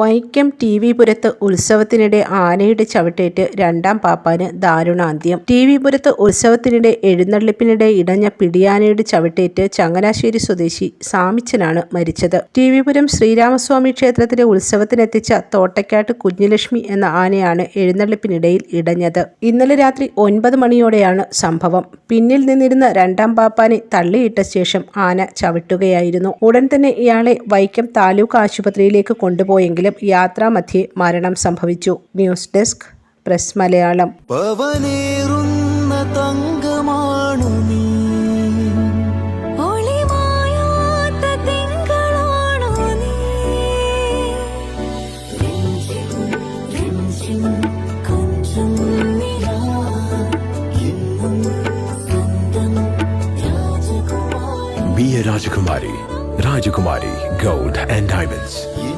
Vaikom T V പുരത്ത് ഉത്സവത്തിനിടെ ആനയുടെ ചവിട്ടേറ്റ് രണ്ടാം പാപ്പാന് ദാരുണാന്ത്യം. ടി വി പുരത്ത് ഉത്സവത്തിനിടെ എഴുന്നള്ളിപ്പിനിടെ ഇടഞ്ഞ പിടിയാനയുടെ ചവിട്ടേറ്റ് ചങ്ങനാശ്ശേരി സ്വദേശി സാമിച്ചനാണ് മരിച്ചത്. ടി വി പുരം ശ്രീരാമസ്വാമി ക്ഷേത്രത്തിലെ ഉത്സവത്തിനെത്തിച്ച തോട്ടക്കാട്ട് കുഞ്ഞുലക്ഷ്മി എന്ന ആനയാണ് എഴുന്നള്ളിപ്പിനിടയിൽ ഇടഞ്ഞത്. ഇന്നലെ രാത്രി ഒൻപത് മണിയോടെയാണ് സംഭവം. പിന്നിൽ നിന്നിരുന്ന രണ്ടാം പാപ്പാനെ തള്ളിയിട്ട ശേഷം ആന ചവിട്ടുകയായിരുന്നു. ഉടൻ തന്നെ ഇയാളെ വൈക്കം താലൂക്ക് ആശുപത്രിയിലേക്ക് കൊണ്ടുപോയെങ്കിലും യാത്രാമധ്യേ മരണം സംഭവിച്ചു news desk press Malayalam Rajakumari Rajakumari Goud and Rajakumari.